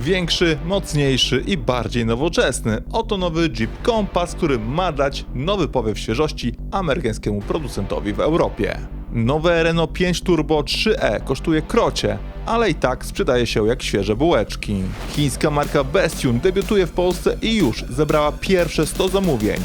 Większy, mocniejszy i bardziej nowoczesny. Oto nowy Jeep Compass, który ma dać nowy powiew świeżości amerykańskiemu producentowi w Europie. Nowe Renault 5 Turbo 3e kosztuje krocie, ale i tak sprzedaje się jak świeże bułeczki. Chińska marka Bestune debiutuje w Polsce i już zebrała pierwsze 100 zamówień.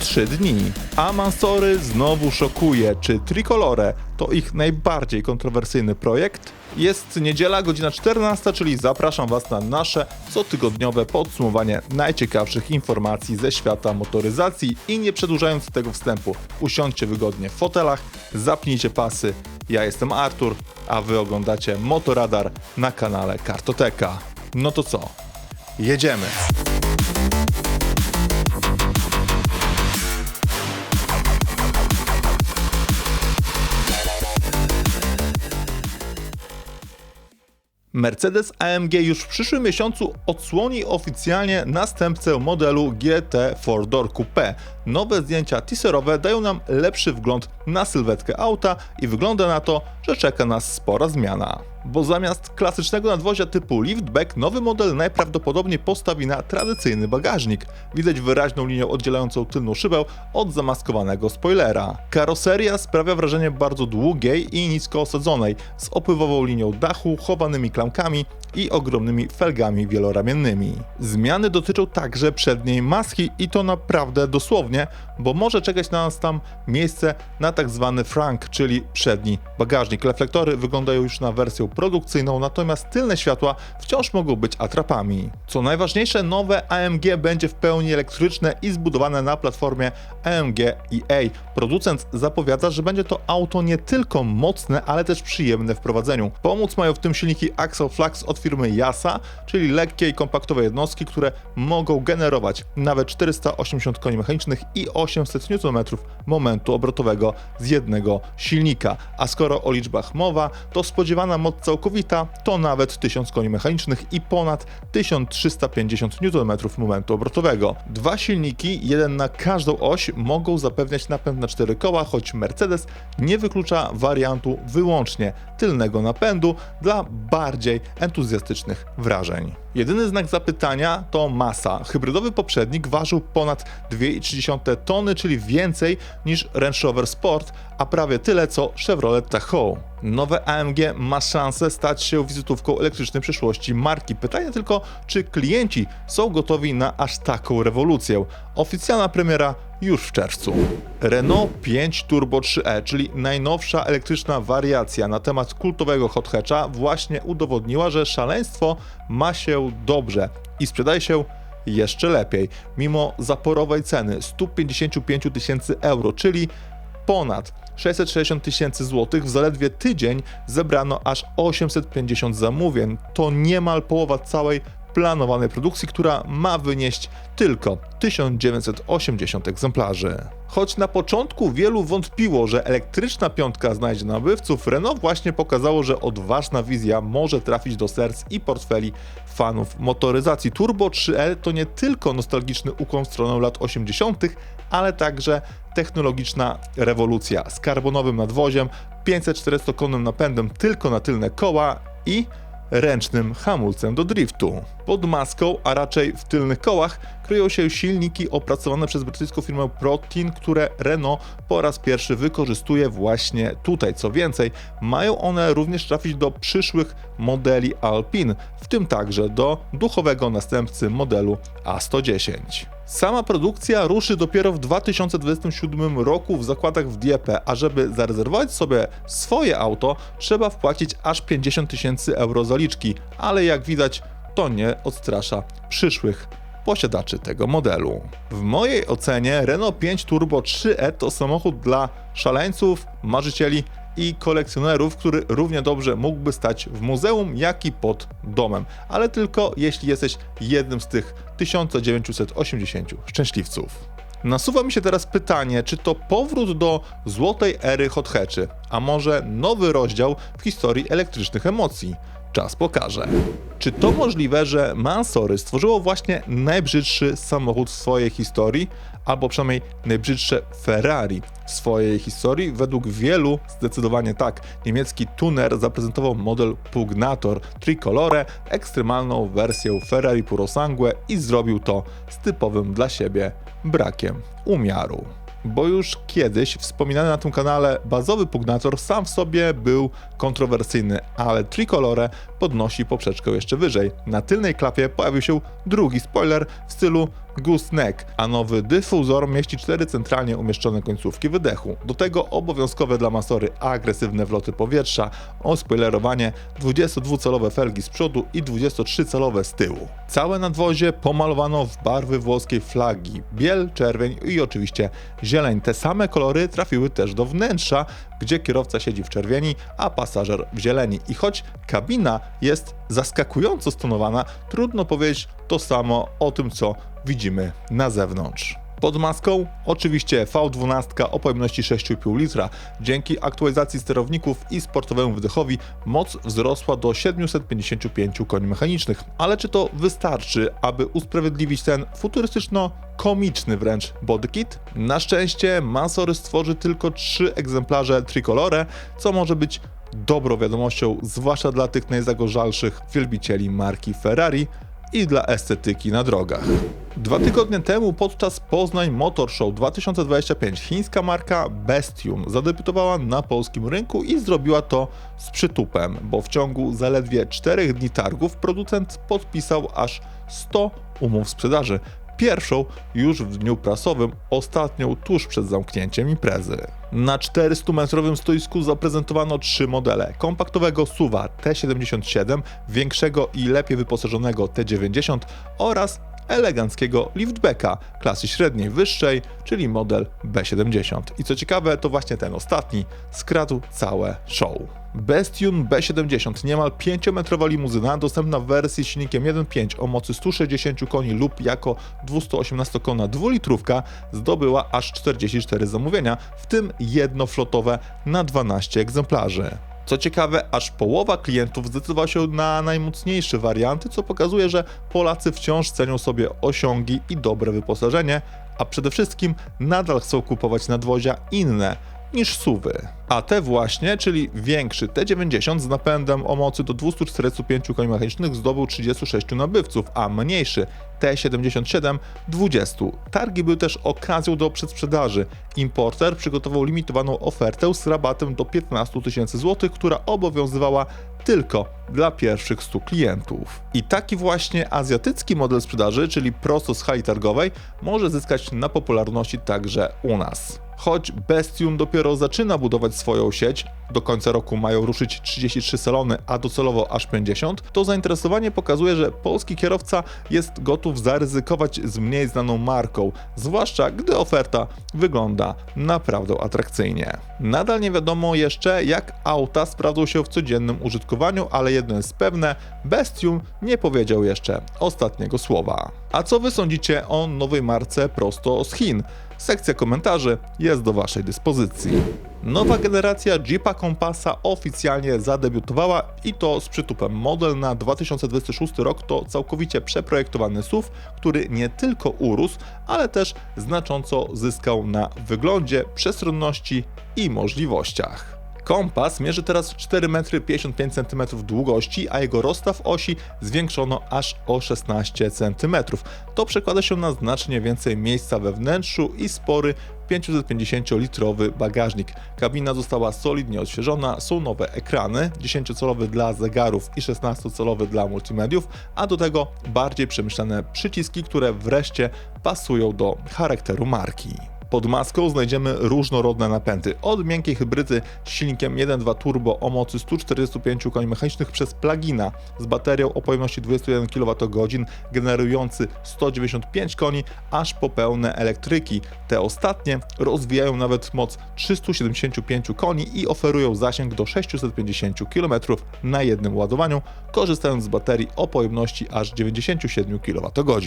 3 dni. A Mansory znowu szokuje. Czy Tricolore to ich najbardziej kontrowersyjny projekt? Jest niedziela, godzina 14, czyli zapraszam Was na nasze cotygodniowe podsumowanie najciekawszych informacji ze świata motoryzacji i nie przedłużając tego wstępu, usiądźcie wygodnie w fotelach, zapnijcie pasy. Ja jestem Artur, a Wy oglądacie Motoradar na kanale Kartoteka. No to co? Jedziemy! Mercedes AMG już w przyszłym miesiącu odsłoni oficjalnie następcę modelu GT 4-Door Coupe. Nowe zdjęcia teaserowe dają nam lepszy wgląd na sylwetkę auta i wygląda na to, że czeka nas spora zmiana. Bo zamiast klasycznego nadwozia typu liftback, nowy model najprawdopodobniej postawi na tradycyjny bagażnik. Widać wyraźną linię oddzielającą tylną szybę od zamaskowanego spoilera. Karoseria sprawia wrażenie bardzo długiej i nisko osadzonej, z opływową linią dachu, chowanymi klamkami i ogromnymi felgami wieloramiennymi. Zmiany dotyczą także przedniej maski i to naprawdę dosłownie, bo może czekać na nas tam miejsce na tak zwany frank, czyli przedni bagażnik. Reflektory wyglądają już na wersję produkcyjną, natomiast tylne światła wciąż mogą być atrapami. Co najważniejsze, nowe AMG będzie w pełni elektryczne i zbudowane na platformie AMG EA. Producent zapowiada, że będzie to auto nie tylko mocne, ale też przyjemne w prowadzeniu. Pomóc mają w tym silniki Axel Flux od firmy Yasa, czyli lekkie i kompaktowe jednostki, które mogą generować nawet 480 koni mechanicznych i 800 Nm momentu obrotowego z jednego silnika. A skoro o liczbach mowa, to spodziewana moc całkowita to nawet 1000 koni mechanicznych i ponad 1350 Nm momentu obrotowego. Dwa silniki, jeden na każdą oś, mogą zapewniać napęd na cztery koła, choć Mercedes nie wyklucza wariantu wyłącznie tylnego napędu dla bardziej entuzjastycznych wrażeń. Jedyny znak zapytania to masa. Hybrydowy poprzednik ważył ponad 2,3 tony, czyli więcej niż Range Rover Sport, a prawie tyle co Chevrolet Tahoe. Nowe AMG ma szansę stać się wizytówką elektrycznej przyszłości marki. Pytanie tylko, czy klienci są gotowi na aż taką rewolucję. Oficjalna premiera już w czerwcu. Renault 5 Turbo 3e, czyli najnowsza elektryczna wariacja na temat kultowego hot hatcha, właśnie udowodniła, że szaleństwo ma się dobrze i sprzedaje się jeszcze lepiej, mimo zaporowej ceny 155 tysięcy euro, czyli ponad 660 tysięcy złotych w zaledwie tydzień zebrano aż 850 zamówień. To niemal połowa całej planowanej produkcji, która ma wynieść tylko 1980 egzemplarzy. Choć na początku wielu wątpiło, że elektryczna piątka znajdzie nabywców, Renault właśnie pokazało, że odważna wizja może trafić do serc i portfeli fanów motoryzacji. Turbo 3L to nie tylko nostalgiczny ukłon w stronę lat 80., ale także technologiczna rewolucja z karbonowym nadwoziem, 540-konnym napędem tylko na tylne koła i ręcznym hamulcem do driftu. Pod maską, a raczej w tylnych kołach, kryją się silniki opracowane przez brytyjską firmę Protein, które Renault po raz pierwszy wykorzystuje właśnie tutaj. Co więcej, mają one również trafić do przyszłych modeli Alpine, w tym także do duchowego następcy modelu A110. Sama produkcja ruszy dopiero w 2027 roku w zakładach w Dieppe, a żeby zarezerwować sobie swoje auto, trzeba wpłacić aż 50 tysięcy euro zaliczki, ale jak widać, to nie odstrasza przyszłych posiadaczy tego modelu. W mojej ocenie Renault 5 Turbo 3e to samochód dla szaleńców, marzycieli i kolekcjonerów, który równie dobrze mógłby stać w muzeum, jak i pod domem, ale tylko jeśli jesteś jednym z tych 1980 szczęśliwców. Nasuwa mi się teraz pytanie, czy to powrót do złotej ery hot hatchy, a może nowy rozdział w historii elektrycznych emocji? Czas pokaże. Czy to możliwe, że Mansory stworzyło właśnie najbrzydszy samochód w swojej historii, albo przynajmniej najbrzydsze Ferrari w swojej historii? Według wielu zdecydowanie tak. Niemiecki tuner zaprezentował model Pugnator Tricolore, ekstremalną wersję Ferrari Puro Sangue i zrobił to z typowym dla siebie brakiem umiaru bo już kiedyś wspominany na tym kanale bazowy Pugnator sam w sobie był kontrowersyjny, ale Tricolore podnosi poprzeczkę jeszcze wyżej. Na tylnej klapie pojawił się drugi spoiler w stylu gooseneck, a nowy dyfuzor mieści cztery centralnie umieszczone końcówki wydechu. Do tego obowiązkowe dla Masory agresywne wloty powietrza, ospoilerowanie, 22-calowe felgi z przodu i 23-calowe z tyłu. Całe nadwozie pomalowano w barwy włoskiej flagi, biel, czerwień i oczywiście zieleń. Te same kolory trafiły też do wnętrza, gdzie kierowca siedzi w czerwieni, a pasażer w zieleni. I choć kabina jest zaskakująco stonowana, trudno powiedzieć to samo o tym, co widzimy na zewnątrz. Pod maską oczywiście V12 o pojemności 6,5 litra. Dzięki aktualizacji sterowników i sportowemu wydechowi moc wzrosła do 755 koni mechanicznych. Ale czy to wystarczy, aby usprawiedliwić ten futurystyczno-komiczny wręcz bodykit? Na szczęście Mansory stworzy tylko trzy egzemplarze Tricolore, co może być dobrą wiadomością, zwłaszcza dla tych najzagorzalszych wielbicieli marki Ferrari, i dla estetyki na drogach. Dwa tygodnie temu podczas Poznań Motor Show 2025 chińska marka Bestium zadebiutowała na polskim rynku i zrobiła to z przytupem, bo w ciągu zaledwie 4 dni targów producent podpisał aż 100 umów sprzedaży. Pierwszą już w dniu prasowym, ostatnią tuż przed zamknięciem imprezy. Na 400-metrowym stoisku zaprezentowano trzy modele: kompaktowego SUVa T77, większego i lepiej wyposażonego T90 oraz eleganckiego liftbacka klasy średniej wyższej, czyli model B70. I co ciekawe, to właśnie ten ostatni skradł całe show. Bestune B70, niemal 5-metrowa limuzyna, dostępna w wersji z silnikiem 1.5 o mocy 160 koni lub jako 218-konna dwulitrówka, zdobyła aż 44 zamówienia, w tym jedno flotowe na 12 egzemplarzy. Co ciekawe, aż połowa klientów zdecydowała się na najmocniejsze warianty, co pokazuje, że Polacy wciąż cenią sobie osiągi i dobre wyposażenie, a przede wszystkim nadal chcą kupować nadwozia inne niż suwy. A te właśnie, czyli większy T90 z napędem o mocy do 245 koni mechanicznych zdobył 36 nabywców, a mniejszy T77 20. Targi były też okazją do przedsprzedaży. Importer przygotował limitowaną ofertę z rabatem do 15 tysięcy złotych, która obowiązywała tylko dla pierwszych 100 klientów. I taki właśnie azjatycki model sprzedaży, czyli prosto z hali targowej, może zyskać na popularności także u nas. Choć Bestium dopiero zaczyna budować swoją sieć, do końca roku mają ruszyć 33 salony, a docelowo aż 50, to zainteresowanie pokazuje, że polski kierowca jest gotów zaryzykować z mniej znaną marką, zwłaszcza gdy oferta wygląda naprawdę atrakcyjnie. Nadal nie wiadomo jeszcze, jak auta sprawdzą się w codziennym użytkowaniu, ale jedno jest pewne, Bestium nie powiedział jeszcze ostatniego słowa. A co wy sądzicie o nowej marce prosto z Chin? Sekcja komentarzy jest do Waszej dyspozycji. Nowa generacja Jeepa Compassa oficjalnie zadebiutowała i to z przytupem. Model na 2026 rok to całkowicie przeprojektowany SUV, który nie tylko urósł, ale też znacząco zyskał na wyglądzie, przestronności i możliwościach. Kompas mierzy teraz 4,55 m długości, a jego rozstaw osi zwiększono aż o 16 cm. To przekłada się na znacznie więcej miejsca we wnętrzu i spory 550-litrowy bagażnik. Kabina została solidnie odświeżona, są nowe ekrany, 10-calowy dla zegarów i 16-calowy dla multimediów, a do tego bardziej przemyślane przyciski, które wreszcie pasują do charakteru marki. Pod maską znajdziemy różnorodne napędy. Od miękkiej hybrydy z silnikiem 1.2 turbo o mocy 145 koni mechanicznych przez plugina z baterią o pojemności 21 kWh generujący 195 koni, aż po pełne elektryki. Te ostatnie rozwijają nawet moc 375 koni i oferują zasięg do 650 km na jednym ładowaniu, korzystając z baterii o pojemności aż 97 kWh.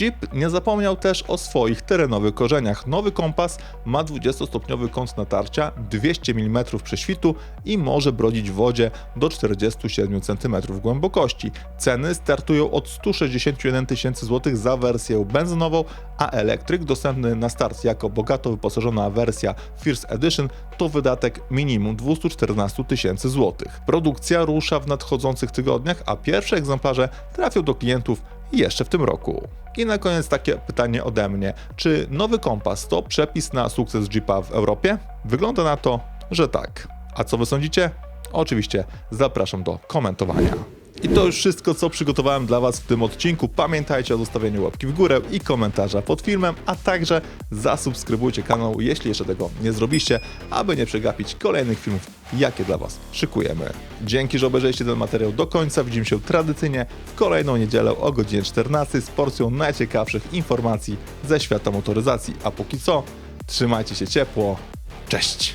Jeep nie zapomniał też o swoich terenowych korzeniach. Nowy Nowy kompas ma 20-stopniowy kąt natarcia, 200 mm prześwitu i może brodzić w wodzie do 47 cm głębokości. Ceny startują od 161 tysięcy złotych za wersję benzynową, a elektryk dostępny na start jako bogato wyposażona wersja First Edition to wydatek minimum 214 tysięcy złotych. Produkcja rusza w nadchodzących tygodniach, a pierwsze egzemplarze trafią do klientów jeszcze w tym roku. I na koniec takie pytanie ode mnie. Czy nowy kompas to przepis na sukces Jeepa w Europie? Wygląda na to, że tak. A co wy sądzicie? Oczywiście zapraszam do komentowania. I to już wszystko, co przygotowałem dla Was w tym odcinku. Pamiętajcie o zostawieniu łapki w górę i komentarza pod filmem, a także zasubskrybujcie kanał, jeśli jeszcze tego nie zrobiliście, aby nie przegapić kolejnych filmów, jakie dla Was szykujemy. Dzięki, że obejrzeliście ten materiał do końca. Widzimy się tradycyjnie w kolejną niedzielę o godzinie 14 z porcją najciekawszych informacji ze świata motoryzacji. A póki co, trzymajcie się ciepło. Cześć!